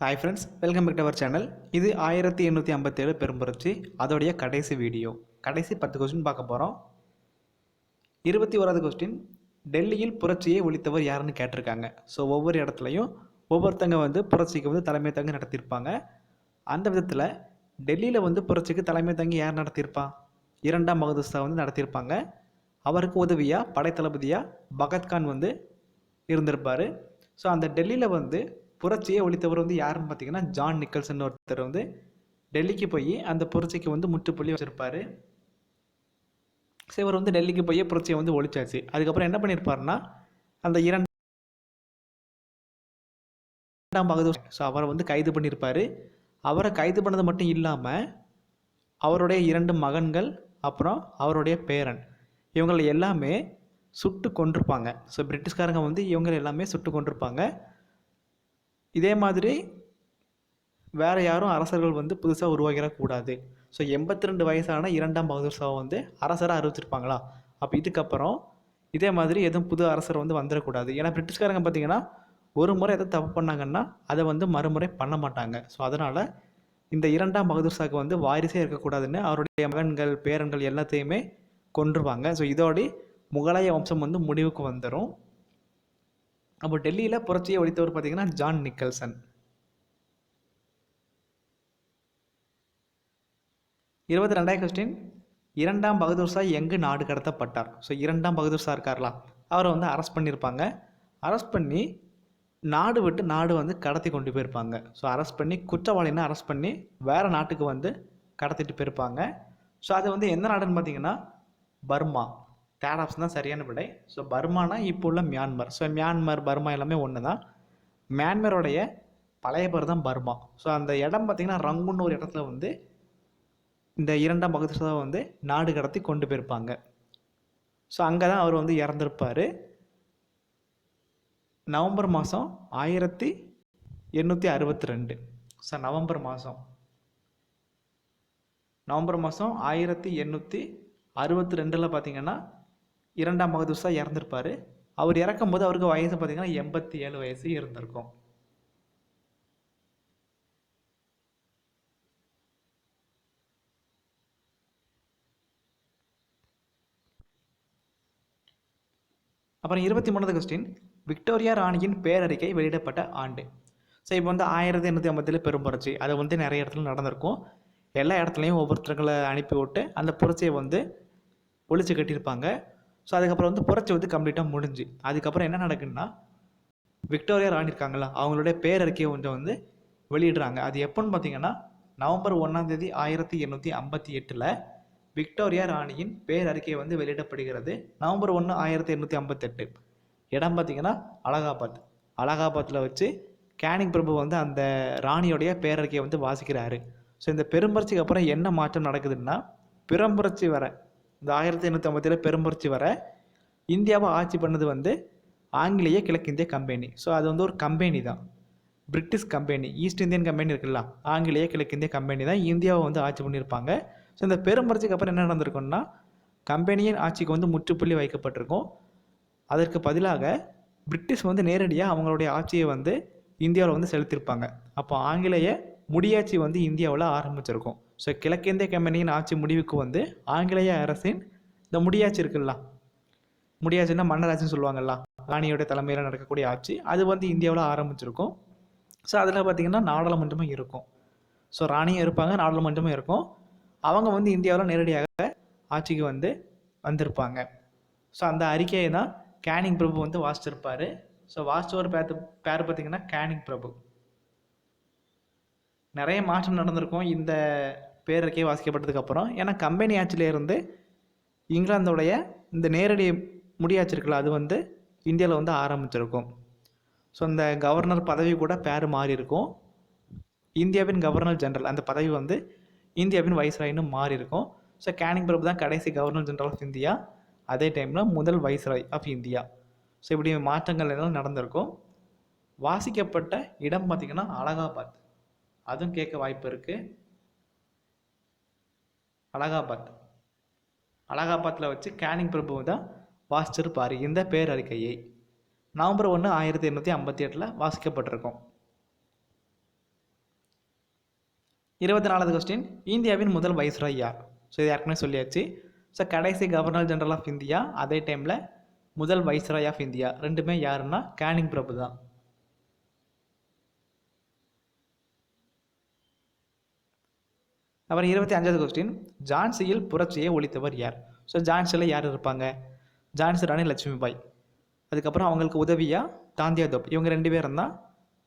Hi friends welcome back to our channel இது ஆயிரத்தி எண்ணூற்றி ஐம்பத்தேழு பெரும்புரட்சி அதோடைய கடைசி வீடியோ கடைசி பத்து கொஸ்டின் பார்க்க போகிறோம் இருபத்தி ஓராவது கொஸ்டின் டெல்லியில் புரட்சியை ஒழித்தவர் யாருன்னு கேட்டிருக்காங்க. ஸோ ஒவ்வொரு இடத்துலையும் ஒவ்வொருத்தங்க வந்து புரட்சிக்கு வந்து தலைமை தங்கி நடத்தியிருப்பாங்க. அந்த விதத்தில் டெல்லியில் வந்து புரட்சிக்கு தலைமை தங்கி யார் நடத்தியிருப்பா? இரண்டாம் மகதுஸ்தா வந்து நடத்தியிருப்பாங்க. அவருக்கு உதவியாக படைத்தளபதியாக பகத்கான் வந்து இருந்திருப்பார். ஸோ அந்த டெல்லியில் வந்து புரட்சியை ஒழித்தவர் வந்து யாருன்னு பார்த்தீங்கன்னா ஜான் நிக்கல்சன் ஒருத்தர் வந்து டெல்லிக்கு போய் அந்த புரட்சிக்கு வந்து முற்றுப்புள்ளி வச்சிருப்பாரு. ஸோ இவர் வந்து டெல்லிக்கு போய் புரட்சியை வந்து ஒழிச்சாச்சு. அதுக்கப்புறம் என்ன பண்ணியிருப்பாருன்னா அந்த இரண்டாம் பகதூர் ஸோ அவரை வந்து கைது பண்ணியிருப்பார் அவரை கைது பண்ணது மட்டும் இல்லாமல் அவருடைய இரண்டு மகன்கள் அப்புறம் அவருடைய பேரன். இவங்களை எல்லாமே சுட்டு கொண்டிருப்பாங்க ஸோ பிரிட்டிஷ்காரங்க வந்து இவங்க எல்லாமே சுட்டு கொண்டிருப்பாங்க இதே மாதிரி வேறு யாரும் அரசர்கள் வந்து புதுசாக உருவாகிடக்கூடாது. ஸோ எண்பத்தி ரெண்டு வயசான இரண்டாம் பகதூர் ஷாவை வந்து அரசராக அறிவிச்சிருப்பாங்களா அப்போ இதுக்கப்புறம் இதே மாதிரி எதுவும் புது அரசர் வந்து வந்துடக்கூடாது. ஏன்னா பிரிட்டிஷ்காரங்க பார்த்தீங்கன்னா ஒரு முறை எதை தப்பு பண்ணாங்கன்னா அதை வந்து மறுமுறை பண்ண மாட்டாங்க. ஸோ அதனால் இந்த இரண்டாம் பகதூர் ஷாக்கு வந்து வாரிசே இருக்கக்கூடாதுன்னு அவருடைய மகன்கள் பேரன்கள் எல்லாத்தையுமே கொன்றுவாங்க. ஸோ இதோடய முகலாய வம்சம் வந்து முடிவுக்கு வந்துடும் அப்போ டெல்லியில் புரட்சியை ஒழித்தவர் பார்த்தீங்கன்னா ஜான் நிக்கல்சன். இருபத்தி ரெண்டாயிரம் கொஸ்டின் இரண்டாம் பகதூர் ஷா எங்கு நாடு கடத்தப்பட்டார்? ஸோ இரண்டாம் பகதூர் ஷா இருக்கார்லா அவரை வந்து அரெஸ்ட் பண்ணியிருப்பாங்க. அரெஸ்ட் பண்ணி நாடு விட்டு நாடு வந்து கடத்தி கொண்டு போயிருப்பாங்க. ஸோ அரெஸ்ட் பண்ணி குற்றவாளினை அரெஸ்ட் பண்ணி வேறு நாட்டுக்கு வந்து கடத்திட்டு போயிருப்பாங்க. ஸோ அது வந்து எந்த நாடுன்னு பார்த்தீங்கன்னா பர்மா. தேர்ட் ஆப்ஷன் தான் சரியான விடை. ஸோ பர்மானா இப்போ உள்ள மியான்மர் ஸோ மியான்மர் பர்மா எல்லாமே ஒன்று தான் மியான்மரோடைய பழைய பேர் தான் பர்மா ஸோ அந்த இடம் பார்த்திங்கன்னா ரங்குன்னு ஒரு இடத்துல வந்து இந்த இரண்டாம் பகதூர் ஷா வந்து நாடு கடத்தி கொண்டு போயிருப்பாங்க. ஸோ அங்கே தான் அவர் வந்து இறந்துருப்பார். நவம்பர் மாதம் ஆயிரத்தி எண்ணூற்றி அறுபத்தி ரெண்டு ஸோ நவம்பர் மாதம் நவம்பர் மாதம் ஆயிரத்தி எண்ணூற்றி அறுபத்தி ரெண்டில் பார்த்தீங்கன்னா இரண்டாம் பகதூர் இறந்துருப்பார். அவர் இறக்கும்போது அவருக்கு வயசு பார்த்தீங்கன்னா எண்பத்தி ஏழு வயசு இருந்திருக்கும். அப்புறம் இருபத்தி மூணாவது கொஸ்டின் விக்டோரியா ராணியின் பேரறிக்கை வெளியிடப்பட்ட ஆண்டு. ஸோ இப்போ வந்து ஆயிரத்தி எண்ணூற்றி ஐம்பத்தில் பெரும்புரட்சி. அது வந்து நிறைய இடத்துல நடந்திருக்கும். எல்லா இடத்துலையும் ஒவ்வொருத்தர்களை அனுப்பி விட்டு அந்த புரட்சியை வந்து ஒழிச்சு கட்டியிருப்பாங்க. ஸோ அதுக்கப்புறம் வந்து புரட்சி வந்து கம்ப்ளீட்டாக முடிஞ்சு. அதுக்கப்புறம் என்ன நடக்குன்னா விக்டோரியா ராணி இருக்காங்களா அவங்களுடைய பேரறிக்கையை கொஞ்சம் வந்து வெளியிடுறாங்க. அது எப்போன்னு பார்த்தீங்கன்னா நவம்பர் ஒன்றாம் தேதி ஆயிரத்தி எண்ணூற்றி ஐம்பத்தி எட்டில் விக்டோரியா ராணியின் பேரறிக்கை வந்து வெளியிடப்படுகிறது. நவம்பர் ஒன்று ஆயிரத்தி எண்ணூற்றி ஐம்பத்தெட்டு. இடம் பார்த்தீங்கன்னா அலகாபாத். அலகாபாத்தில் வச்சு கேனிங் பிரபு வந்து அந்த ராணியோடைய பேரறிக்கையை வந்து வாசிக்கிறாரு. ஸோ இந்த பெரும்புரட்சிக்கு அப்புறம் என்ன மாற்றம் நடக்குதுன்னா பிறம்புரட்சி வர இந்த ஆயிரத்தி எண்ணூற்றி ஐம்பத்தேழு பெரும்புரட்சி வர இந்தியாவை ஆட்சி பண்ணது வந்து ஆங்கிலேய கிழக்கிந்திய கம்பெனி. ஸோ அது வந்து ஒரு கம்பெனி தான். British company East Indian company இருக்குல்ல ஆங்கிலேய கிழக்கிந்திய கம்பெனி தான் இந்தியாவை வந்து ஆட்சி பண்ணியிருப்பாங்க. ஸோ இந்த பெரும்புரட்சிக்கு அப்புறம் என்ன நடந்திருக்கும்னா கம்பெனியின் ஆட்சிக்கு வந்து முற்றுப்புள்ளி வைக்கப்பட்டிருக்கும். அதற்கு பதிலாக பிரிட்டிஷ் வந்து நேரடியாக அவங்களுடைய ஆட்சியை வந்து இந்தியாவில் வந்து செலுத்தியிருப்பாங்க. அப்போ ஆங்கிலேய முடியாட்சி வந்து இந்தியாவில் ஆரம்பிச்சிருக்கும். ஸோ கிழக்கிந்திய கம்பெனியின் ஆட்சி முடிவுக்கு வந்து ஆங்கிலேய அரசின் இந்த முடியாட்சி இருக்குல்ல. முடியாட்சின்னா மன்னராட்சின்னு சொல்லுவாங்கல்ல. ராணியோட தலைமையில் நடக்கக்கூடிய ஆட்சி. அது வந்து இந்தியாவில் ஆரம்பிச்சிருக்கும். ஸோ அதில் பார்த்திங்கன்னா நாடாளுமன்றமும் இருக்கும். ஸோ ராணியும் இருப்பாங்க நாடாளுமன்றமும் இருக்கும். அவங்க வந்து இந்தியாவில் நேரடியாக ஆட்சிக்கு வந்து வந்திருப்பாங்க. ஸோ அந்த அறிக்கையை தான் கேனிங் பிரபு வந்து வாசிச்சிருப்பார். ஸோ வாசிச்சவர் பேர் பேர் பார்த்திங்கன்னா கேனிங் பிரபு. நிறைய மாற்றம் நடந்திருக்கும். இந்த பேரறிக்கை வாசிக்கப்பட்டதுக்கப்புறம். ஏன்னா கம்பெனி ஆட்சியிலேருந்து இங்கிலாந்தோடைய இந்த நேரடி முடியாச்சிருக்குல்ல அது வந்து இந்தியாவில் வந்து ஆரம்பிச்சிருக்கும். ஸோ அந்த கவர்னர் பதவி கூட பேர் மாறி இருக்கும். இந்தியாவின் கவர்னர் ஜெனரல் அந்த பதவி வந்து இந்தியாவின் வைஸ்ராயின்னு மாறி இருக்கும். ஸோ கேனிங் பிரபு தான் கடைசி கவர்னர் ஜெனரல் ஆஃப் இந்தியா அதே டைமில் முதல் வைஸ்ராய் ஆஃப் இந்தியா ஸோ இப்படி மாற்றங்கள் எல்லாம் நடந்திருக்கும். வாசிக்கப்பட்ட இடம் பார்த்திங்கன்னா அலகாபாத். அதுவும் கேட்க வாய்ப்பு இருக்குது அலகாபாத். அலகாபாத்தில் வச்சு கேனிங் பிரபு தான் வாசிச்சிருப்பார். இந்த பேரறிக்கையை நவம்பர் ஒன்று ஆயிரத்தி எண்ணூற்றி ஐம்பத்தி எட்டில் வாசிக்கப்பட்டிருக்கும். இருபத்தி நாலாவது கொஸ்டின் இந்தியாவின் முதல் வைஸ்ராய் யார்? ஸோ இது ஏற்கனவே சொல்லியாச்சு. ஸோ கடைசி கவர்னர் ஜெனரல் ஆஃப் இந்தியா அதே டைமில் முதல் வைஸ்ராய் ஆஃப் இந்தியா ரெண்டுமே யாருன்னா கேனிங் பிரபு தான். அப்புறம் இருபத்தி அஞ்சாவது கொஸ்டின் ஜான்சியில் புரட்சியை ஒழித்தவர் யார்? ஸோ ஜான்சியில் யார் இருப்பாங்க? ஜான்சி ராணி லட்சுமிபாய். அதுக்கப்புறம் அவங்களுக்கு உதவியாக தாந்தியாதோப் இவங்க ரெண்டு பேரும் தான்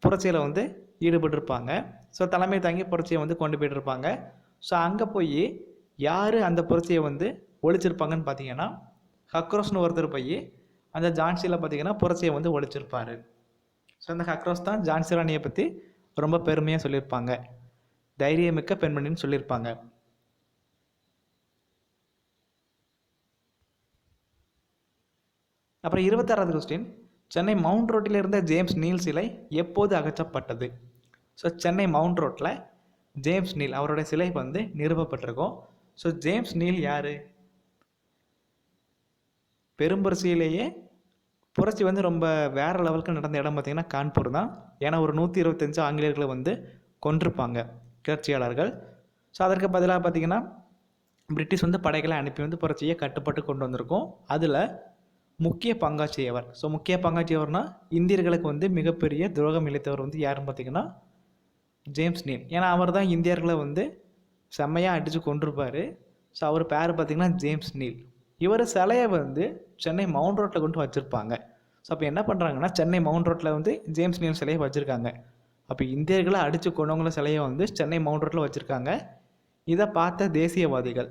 புரட்சியில் வந்து ஈடுபட்டிருப்பாங்க. ஸோ தலைமை தாங்கி புரட்சியை வந்து கொண்டு போயிட்டுருப்பாங்க. ஸோ அங்கே போய் யார் அந்த புரட்சியை வந்து ஒழிச்சிருப்பாங்கன்னு பார்த்தீங்கன்னா ஹக்ரோஸ்னு ஒருத்தர் போய் அந்த ஜான்சியில் பார்த்தீங்கன்னா புரட்சியை வந்து ஒழிச்சிருப்பார். ஸோ அந்த ஹக்ரோஸ் தான் ஜான்சி ராணியை பற்றி ரொம்ப பெருமையாக சொல்லியிருப்பாங்க. தைரியமிக்க பெண்மணின்னு சொல்லியிருப்பாங்க. அப்புறம் இருபத்தாறாவது கொஸ்டின் சென்னை மவுண்ட் ரோட்டில் இருந்த ஜேம்ஸ் நீல் சிலை எப்போது அகற்றப்பட்டது? ஸோ சென்னை மவுண்ட் ரோட்டில் ஜேம்ஸ் நீல் அவருடைய சிலை வந்து நிறுவப்பட்டிருக்கும். ஸோ ஜேம்ஸ் நீல் யார்? பெரும்பரிசையிலேயே புரட்சி வந்து ரொம்ப வேறு லெவலுக்கு நடந்த இடம் பார்த்திங்கன்னா கான்பூர் தான். ஏன்னா ஒரு நூற்றி இருபத்தஞ்சு ஆங்கிலேயர்களை வந்து கொண்டிருப்பாங்க கிளர்ச்சியாளர்கள் ஸோ அதற்கு பதிலாக பார்த்திங்கன்னா பிரிட்டிஷ் வந்து படைகளை அனுப்பி வந்து புரட்சியை கட்டுப்பட்டு கொண்டு வந்திருக்கோம். அதில் முக்கிய பங்காற்றியவர். ஸோ முக்கிய பங்காட்சியவர்னால் இந்தியர்களுக்கு வந்து மிகப்பெரிய துரோகம் இழைத்தவர் வந்து யாருன்னு பார்த்தீங்கன்னா ஜேம்ஸ் நீல் ஏன்னா அவர் தான் இந்தியர்களை வந்து செம்மையாக அடித்து கொண்டிருப்பார் ஸோ அவர் பேர் பார்த்திங்கன்னா ஜேம்ஸ் நீல். இவர் சிலையை வந்து சென்னை மவுண்ட் ரோட்டில் கொண்டு வச்சுருப்பாங்க. ஸோ அப்போ என்ன பண்ணுறாங்கன்னா சென்னை மவுண்ட் ரோட்டில் வந்து ஜேம்ஸ் நீல் சிலையை வச்சுருக்காங்க. அப்போ இந்தியர்களை அடித்து கொண்டவங்கள சிலையை வந்து சென்னை மவுண்ட் ரோட்டில் வச்சுருக்காங்க. இதை பார்த்த தேசியவாதிகள்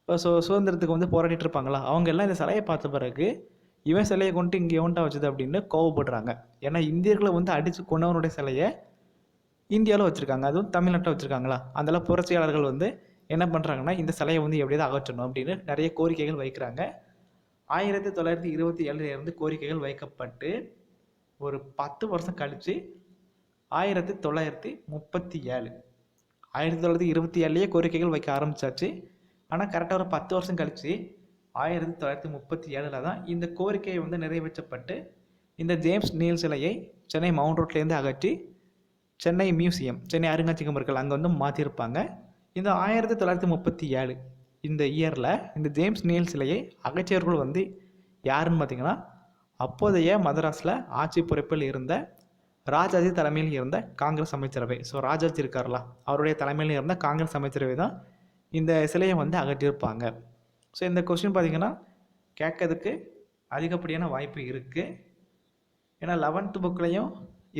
இப்போ சு சுதந்திரத்துக்கு வந்து போராடிட்டு இருப்பாங்களா? அவங்க எல்லாம் இந்த சிலையை பார்த்த பிறகு இவன் சிலையை கொண்டு இங்கே எவன்ட்டா வச்சது அப்படின்னு கோவப்படுறாங்க. ஏன்னா இந்தியர்களை வந்து அடித்து கொண்டவனுடைய சிலையை இந்தியாவில் வச்சுருக்காங்க. அதுவும் தமிழ்நாட்டில் வச்சுருக்காங்களா? அதெல்லாம் புரட்சியாளர்கள் வந்து என்ன பண்ணுறாங்கன்னா இந்த சிலையை வந்து எப்படியாவது அகற்றணும் அப்படின்னு நிறைய கோரிக்கைகள் வைக்கிறாங்க. ஆயிரத்தி தொள்ளாயிரத்தி இருபத்தி ஏழுலேருந்து கோரிக்கைகள் வைக்கப்பட்டு ஒரு பத்து வருஷம் கழித்து ஆயிரத்தி தொள்ளாயிரத்தி முப்பத்தி ஏழு. ஆயிரத்தி தொள்ளாயிரத்தி இருபத்தி ஏழுலேயே கோரிக்கைகள் வைக்க ஆரம்பிச்சாச்சு. ஆனால் கரெக்டாக ஒரு பத்து வருஷம் கழித்து ஆயிரத்தி தொள்ளாயிரத்தி முப்பத்தி ஏழில் தான் இந்த கோரிக்கை வந்து நிறைவேற்றப்பட்டு இந்த ஜேம்ஸ் நீல் சிலையை சென்னை மவுண்ட் ரோட்லேருந்து அகற்றி சென்னை மியூசியம் சென்னை அருங்காட்சியகம் இருக்கல அங்கே வந்து மாற்றிருப்பாங்க இந்த ஆயிரத்தி தொள்ளாயிரத்தி முப்பத்தி ஏழு இந்த இயரில் இந்த ஜேம்ஸ் நீல் சிலையை அகற்றியவர்கள் வந்து யாருன்னு பார்த்தீங்கன்னா அப்போதைய மதராஸில் ஆட்சி பொறுப்பில் இருந்த ராஜாஜி தலைமையில் இருந்த காங்கிரஸ் அமைச்சரவை. ஸோ ராஜாஜி இருக்கார்ல அவருடைய தலைமையில் இருந்த காங்கிரஸ் அமைச்சரவை தான் இந்த சிலையை வந்து அகற்றியிருப்பாங்க. ஸோ இந்த கொஸ்டின் பார்த்தீங்கன்னா கேட்கறதுக்கு அதிகப்படியான வாய்ப்பு இருக்குது ஏன்னா லெவன்த்து புக்லேயும்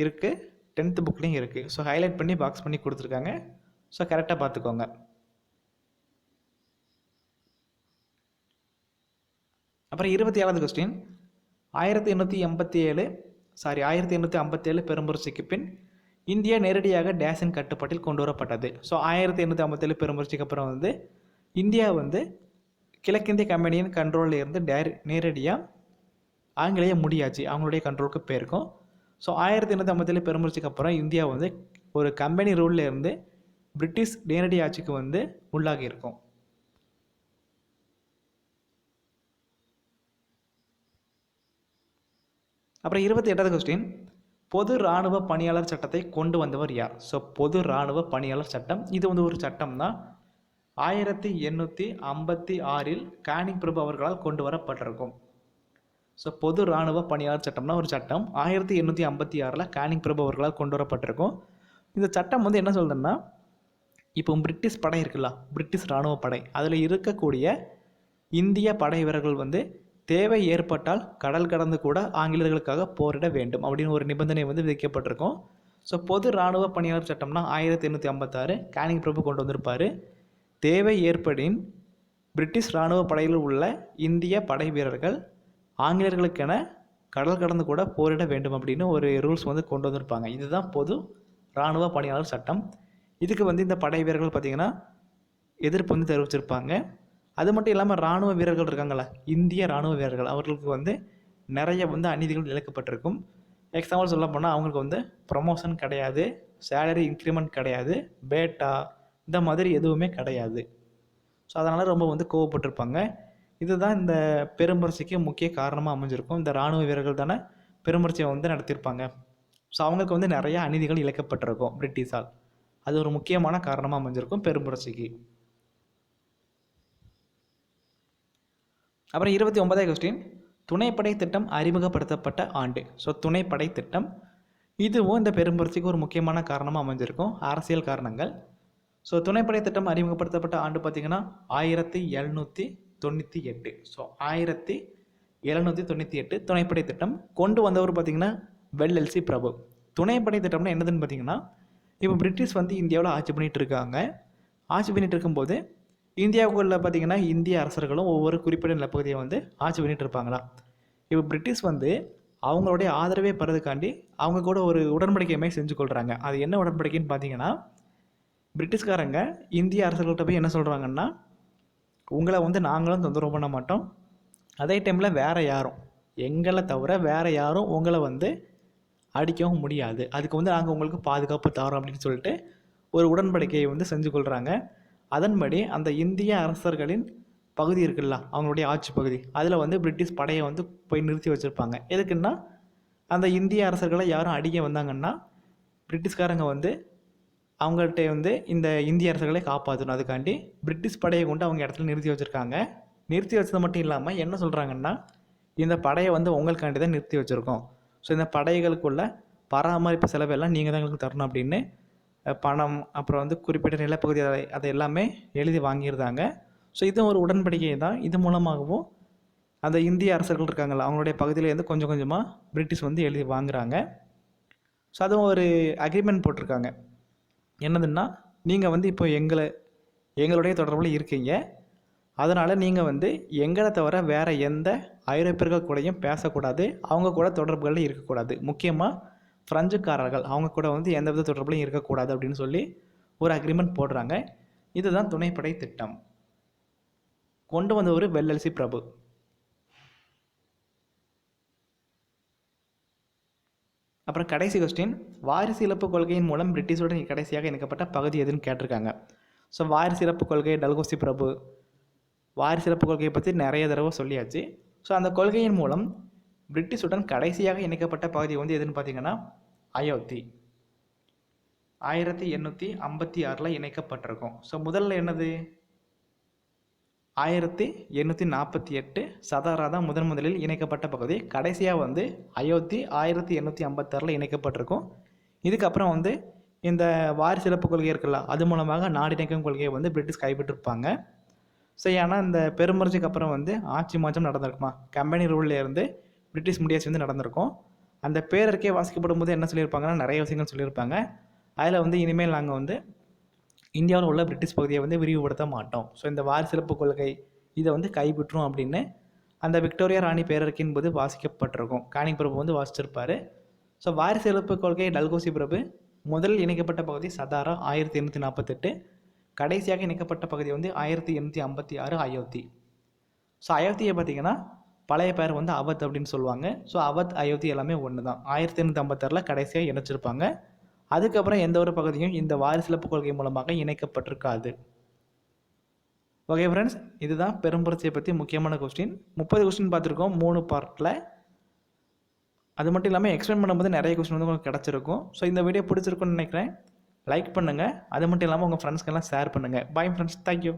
இருக்குது டென்த்து புக்லேயும் இருக்குது ஸோ ஹைலைட் பண்ணி பாக்ஸ் பண்ணி கொடுத்துருக்காங்க. ஸோ கரெக்டாக பார்த்துக்கோங்க அப்புறம் இருபத்தி ஏழாவது கொஸ்டின் ஆயிரத்தி எண்ணூற்றி எண்பத்தி ஏழு சாரி ஆயிரத்தி எண்ணூற்றி ஐம்பத்தேழு பெரும்புரட்சிக்கு பின் இந்தியா நேரடியாக டேஸின் கட்டுப்பாட்டில் கொண்டு வரப்பட்டது ஸோ ஆயிரத்தி எண்ணூற்றி ஐம்பத்தேழு பெரும்புரட்சிக்கு அப்புறம் வந்து இந்தியா வந்து கிழக்கிந்திய கம்பெனியின் கண்ட்ரோலில் இருந்து டேர் நேரடியாக ஆங்கிலேய முடியாச்சு. அவங்களுடைய கண்ட்ரோலுக்கு போயிருக்கும். ஸோ ஆயிரத்தி எண்ணூற்றி ஐம்பத்தேழு பெருமுறைக்கு அப்புறம் இந்தியா வந்து ஒரு கம்பெனி ரூல்லேருந்து இருந்து பிரிட்டிஷ் நேரடி ஆட்சிக்கு வந்து உள்ளாகி இருக்கும் அப்புறம் இருபத்தி எட்டாவது கொஸ்டின் பொது இராணுவ பணியாளர் சட்டத்தை கொண்டு வந்தவர் யார்? ஸோ பொது இராணுவ பணியாளர் சட்டம். இது வந்து ஒரு சட்டம் தான் ஆயிரத்தி எண்ணூற்றி ஐம்பத்தி ஆறில் கேனிங் பிரபு அவர்களால் கொண்டு வரப்பட்டிருக்கும். ஸோ பொது இராணுவ பணியாளர் சட்டம்னா ஒரு சட்டம். ஆயிரத்தி எண்ணூற்றி ஐம்பத்தி ஆறில் கேனிங் பிரபு அவர்களால் கொண்டு வரப்பட்டிருக்கும். இந்த சட்டம் வந்து என்ன சொல்லுதுன்னா இப்போ பிரிட்டிஷ் படை இருக்குல்ல பிரிட்டிஷ் இராணுவ படை. அதில் இருக்கக்கூடிய இந்திய படை வீரர்கள் வந்து தேவை ஏற்பட்டால் கடல் கடந்து கூட ஆங்கிலேயர்களுக்காக போரிட வேண்டும் அப்படின்னு ஒரு நிபந்தனை வந்து விதிக்கப்பட்டிருக்கும். ஸோ பொது இராணுவ பணியாளர் சட்டம்னா ஆயிரத்தி எண்ணூற்றி ஐம்பத்தாறு கேனிங் பிரபு கொண்டு வந்திருப்பார். தேவை ஏற்படின் பிரிட்டிஷ் இராணுவ படையில் உள்ள இந்திய படை வீரர்கள் ஆங்கிலேயர்களுக்கென கடல் கடந்து கூட போரிட வேண்டும் அப்படின்னு ஒரு ரூல்ஸ் வந்து கொண்டு வந்திருப்பாங்க. இதுதான் பொது இராணுவ பணியாளர் சட்டம். இதுக்கு வந்து இந்த படை வீரர்கள் பார்த்திங்கன்னா எதிர்ப்பு வந்து தெரிவிச்சிருப்பாங்க. அது மட்டும் இல்லாமல் இராணுவ வீரர்கள் இருக்காங்களா இந்திய இராணுவ வீரர்கள் அவர்களுக்கு வந்து நிறைய வந்து அநீதிகள் இழக்கப்பட்டிருக்கும். எக்ஸாம்பிள் சொல்ல போனால் அவங்களுக்கு வந்து ப்ரமோஷன் கிடையாது சேலரி இன்க்ரிமெண்ட் கிடையாது பேட்டா இந்த மாதிரி எதுவுமே கிடையாது. ஸோ அதனால் ரொம்ப வந்து கோவப்பட்டிருப்பாங்க. இதுதான் இந்த பெரும்புரட்சிக்கு முக்கிய காரணமாக அமைஞ்சிருக்கும். இந்த இராணுவ வீரர்கள் தானே பெரும்புரட்சியை வந்து நடத்தியிருப்பாங்க. ஸோ அவங்களுக்கு வந்து நிறைய அநீதிகள் இழக்கப்பட்டிருக்கும் பிரிட்டிஷால். அது ஒரு முக்கியமான காரணமாக அமைஞ்சிருக்கும் பெரும்புரட்சிக்கு அப்புறம் இருபத்தி ஒன்பதாவது கொஸ்டின் துணைப்படை திட்டம் அறிமுகப்படுத்தப்பட்ட ஆண்டு. ஸோ துணைப்படை திட்டம். இதுவும் இந்த பெரும்புரட்சிக்கு ஒரு முக்கியமான காரணமாக அமைஞ்சிருக்கும். அரசியல் காரணங்கள். ஸோ துணைப்படை திட்டம் அறிமுகப்படுத்தப்பட்ட ஆண்டு பார்த்திங்கன்னா ஆயிரத்தி எழுநூற்றி தொண்ணூற்றி எட்டு. ஸோ ஆயிரத்தி எழுநூற்றி தொண்ணூற்றி எட்டு துணைப்படை திட்டம். கொண்டு வந்தவர் பார்த்திங்கன்னா வெல்லெல்சி பிரபு. துணைப்படை திட்டம்னா என்னதுன்னு பார்த்தீங்கன்னா இப்போ பிரிட்டிஷ் வந்து இந்தியாவில் ஆட்சி பண்ணிகிட்டு இருக்காங்க. ஆட்சி பண்ணிகிட்டு இருக்கும்போது இந்தியாவுக்குள்ள பார்த்திங்கன்னா இந்திய அரசர்களும் ஒவ்வொரு குறிப்பிட்ட நிலப்பகுதியை வந்து ஆட்சி பண்ணிகிட்டு இருப்பாங்களா? இப்போ பிரிட்டிஷ் வந்து அவங்களுடைய ஆதரவே பெறதுக்காண்டி அவங்க கூட ஒரு உடன்படிக்கையுமே செஞ்சு கொள்கிறாங்க அது என்ன உடன்படிக்கைன்னு பார்த்தீங்கன்னா பிரிட்டிஷ்காரங்க இந்திய அரசர்கள்ட்ட போய் என்ன சொல்கிறாங்கன்னா உங்களை வந்து நாங்களும் தொந்தரவு பண்ண மாட்டோம். அதே டைமில் வேறு யாரும் எங்களை தவிர வேறு யாரும் உங்களை வந்து அடிக்கவும் முடியாது. அதுக்கு வந்து நாங்கள் உங்களுக்கு பாதுகாப்பு தரோம் அப்படின்னு சொல்லிட்டு ஒரு உடன்படிக்கையை வந்து செஞ்சு கொள்கிறாங்க அதன்படி அந்த இந்திய அரசர்களின் பகுதி இருக்குல்ல அவங்களுடைய ஆட்சி பகுதி அதில் வந்து பிரிட்டிஷ் படையை வந்து போய் நிறுத்தி வச்சுருப்பாங்க. எதுக்குன்னா அந்த இந்திய அரசர்களை யாரும் அடிக்க வந்தாங்கன்னா பிரிட்டிஷ்காரங்க வந்து அவங்கள்ட்ட வந்து இந்த இந்திய அரசர்களை காப்பாற்றணும் அதுக்காண்டி பிரிட்டிஷ் படையை கொண்டு அவங்க இடத்துல நிறுத்தி வச்சுருக்காங்க. நிறுத்தி வச்சது மட்டும் இல்லாமல் என்ன சொல்கிறாங்கன்னா இந்த படையை வந்து உங்களுக்காண்டி தான் நிறுத்தி வச்சுருக்கோம். ஸோ இந்த படைகளுக்குள்ள பராமரிப்பு செலவெல்லாம் நீங்கள் தான் எங்களுக்கு தரணும் அப்படின்னு பணம் அப்புறம் வந்து குறிப்பிட்ட நிலப்பகுதி அதை அதை எல்லாமே எழுதி வாங்கியிருந்தாங்க. ஸோ இதுவும் ஒரு உடன்படிக்கை தான். இது மூலமாகவும் அந்த இந்திய அரசர்கள் இருக்காங்கல்ல அவங்களுடைய பகுதியிலேருந்து கொஞ்சம் கொஞ்சமாக பிரிட்டிஷ் வந்து எழுதி வாங்குகிறாங்க ஸோ அதுவும் ஒரு அக்ரிமெண்ட் போட்டிருக்காங்க. என்னதுன்னா நீங்கள் வந்து இப்போ எங்களை எங்களுடைய தொடர்பில் இருக்கீங்க. அதனால் நீங்கள் வந்து எங்களை தவிர வேறு எந்த ஐரோப்பியர்கள் கூடயும் பேசக்கூடாது. அவங்க கூட தொடர்புகளில் இருக்கக்கூடாது. முக்கியமாக ஃப்ரெஞ்சுக்காரர்கள் அவங்க கூட வந்து எந்த வித தொடர்புலையும் இருக்கக்கூடாது அப்படின்னு சொல்லி ஒரு அக்ரிமெண்ட் போடுறாங்க. இதுதான் துணைப்படை திட்டம். கொண்டு வந்தவர் வெல்லல்சி பிரபு. அப்புறம் கடைசி கொஸ்டின் வாரிசு இழப்பு கொள்கையின் மூலம் பிரிட்டிஷுடன் கடைசியாக இணைக்கப்பட்ட பகுதி எதுன்னு கேட்டிருக்காங்க. ஸோ வாரிசு இழப்பு கொள்கை டல்கோசி பிரபு. வாரிசு இழப்பு கொள்கையை பற்றி நிறைய தடவை சொல்லியாச்சு. ஸோ அந்த கொள்கையின் மூலம் பிரிட்டிஷுடன் கடைசியாக இணைக்கப்பட்ட பகுதி வந்து எதுன்னு பார்த்தீங்கன்னா அயோத்தி. ஆயிரத்தி எண்ணூற்றி ஐம்பத்தி ஆறில் இணைக்கப்பட்டிருக்கும். ஸோ முதல்ல என்னது? ஆயிரத்தி எண்ணூற்றி நாற்பத்தி எட்டு சதாரா தான் முதன் முதலில் இணைக்கப்பட்ட பகுதி. கடைசியாக வந்து அயோத்தி ஆயிரத்தி எண்ணூற்றி ஐம்பத்தாறில் இணைக்கப்பட்டிருக்கும். இதுக்கப்புறம் வந்து இந்த வாரிசு இழப்பு கொள்கை இருக்குல்ல அது மூலமாக நாடு இணைக்கும் கொள்கையை வந்து பிரிட்டிஷ் கைவிட்டிருப்பாங்க ஸோ ஏன்னா இந்த பெருமரட்சிக்கு அப்புறம் வந்து ஆட்சி மாற்றம் நடந்திருக்குமா? கம்பெனி ரூல்லேருந்து பிரிட்டிஷ் முடியாச்சு வந்து நடந்திருக்கும். அந்த பேரருக்கே வாசிக்கப்படும் போது என்ன சொல்லியிருப்பாங்கன்னா நிறைய விஷயங்கள் சொல்லியிருப்பாங்க. அதில் வந்து இனிமேல் நாங்கள் வந்து இந்தியாவில் உள்ள பிரிட்டிஷ் பகுதியை வந்து விரிவுபடுத்த மாட்டோம். ஸோ இந்த வாரிசிறப்பு கொள்கை இதை வந்து கைவிட்டுரும் அப்படின்னு அந்த விக்டோரியா ராணி பேரரக்கின் போது வாசிக்கப்பட்டிருக்கும். காணிக் பிரபு வந்து வாசிச்சிருப்பார். ஸோ வாரிசிறப்பு கொள்கை டல்கோசி பிரபு முதலில் இணைக்கப்பட்ட பகுதி சதாரா ஆயிரத்தி எண்ணூற்றி நாற்பத்தெட்டு கடைசியாக இணைக்கப்பட்ட பகுதி வந்து ஆயிரத்தி எண்ணூற்றி ஐம்பத்தி ஆறு அயோத்தி. ஸோ அயோத்தியை பார்த்தீங்கன்னா பழைய பேர் வந்து அவத் அப்படின்னு சொல்லுவாங்க. ஸோ அவத் அயோத்தி எல்லாமே ஒன்று தான் ஆயிரத்தி எண்ணூற்றி ஐம்பத்தாறில் கடைசியாக இணைச்சிருப்பாங்க. அதுக்கப்புறம் எந்த ஒரு பகுதியும் இந்த வாரிசிலப்பு கொள்கை மூலமாக இணைக்கப்பட்டிருக்காது. ஓகே ஃப்ரெண்ட்ஸ் இதுதான் பெரும்புரட்சியை பற்றி முக்கியமான கொஸ்டின் முப்பது கொஸ்டின் பார்த்துருக்கோம் மூணு பார்ட்டில் அது மட்டும் இல்லாமல் எக்ஸ்பிளைன் பண்ணும்போது நிறைய கொஸ்டின் வந்து உங்களுக்கு கிடச்சிருக்கும். ஸோ இந்த வீடியோ பிடிச்சிருக்குன்னு நினைக்கிறேன். லைக் பண்ணுங்கள் அது மட்டும் இல்லாமல் உங்கள் ஃப்ரெண்ட்ஸ்க்கெல்லாம் ஷேர் பண்ணுங்கள் பாய் ஃப்ரெண்ட்ஸ் தேங்க்யூ